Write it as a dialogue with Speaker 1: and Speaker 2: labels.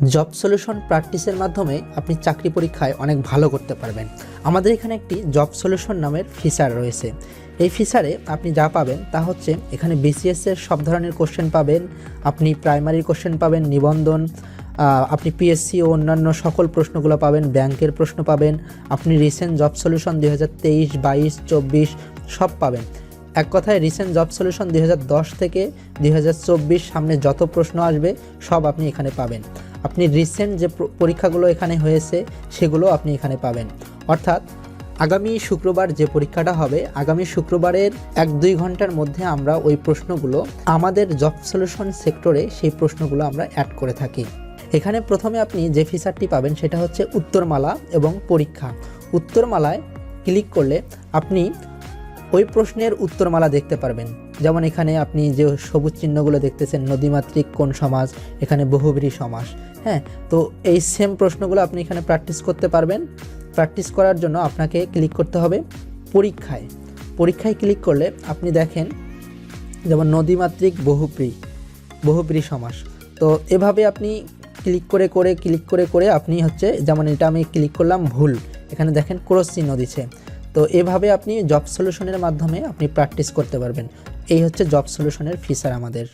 Speaker 1: Job solution প্র্যাকটিসের মাধ্যমে আপনি চাকরি পরীক্ষায় অনেক ভালো করতে পারবেন। আমাদের এখানে একটি জব সলিউশন নামের ফিচার রয়েছে। এই ফিচারে আপনি যা পাবেন তা হচ্ছে এখানে বিসিএস এর সব ধরনের কোশ্চেন পাবেন। আপনি প্রাইমারি কোশ্চেন পাবেন, নিবন্ধন আপনি পিএসসি ও অন্যান্য সকল প্রশ্নগুলো পাবেন, ব্যাংকের প্রশ্ন পাবেন, আপনি রিসেন্ট জব সলিউশন দুই হাজার তেইশ, বাইশ, চব্বিশ সব পাবেন। এক কথায় রিসেন্ট জব সলিউশন দু হাজার দশ থেকে দু হাজার চব্বিশ সামনে যত প্রশ্ন আসবে, সব আপনি এখানে পাবেন। আপনি রিসেন্ট যে পরীক্ষাগুলো এখানে হয়েছে, সেগুলো আপনি এখানে পাবেন। অর্থাৎ, আগামী শুক্রবার যে পরীক্ষাটা হবে, আগামী শুক্রবারের এক দুই ঘণ্টার মধ্যে আমরা ওই প্রশ্নগুলো আমাদের জব সলিউশন সেক্টরে সেই প্রশ্নগুলো আমরা অ্যাড করে থাকি। এখানে প্রথমে আপনি যে ফিচারটি পাবেন, সেটা হচ্ছে উত্তরমালা এবং পরীক্ষা। উত্তরমালায় ক্লিক করলে আপনি ওই প্রশ্নের উত্তরমালা দেখতে পারবেন। যেমন এখানে আপনি যে সবুজ চিহ্নগুলো দেখতেছেন, নদীমাতৃক কোন সমাজ, এখানে বহুব্রী সমাস হ্যাঁ? তো এই সেম প্রশ্নগুলো আপনি এখানে প্র্যাকটিস করতে পারবেন। প্র্যাকটিস করার জন্য আপনাকে ক্লিক করতে হবে পরীক্ষায়। পরীক্ষায় ক্লিক করলে আপনি দেখেন, যেমন নদীমাতৃক বহুব্রী বহুব্রী সমাস। তো এভাবে আপনি ক্লিক করে করে ক্লিক করে করে আপনি হচ্ছে, যেমন এটা আমি ক্লিক করলাম ভুল। এখানে দেখেন ক্রস চিহ্ন দিচ্ছে তো এভাবে আপনি জব সলিউশনের মাধ্যমে আপনি প্র্যাকটিস করতে পারবেন। এই হচ্ছে জব সলিউশনের ফিচার আমাদের।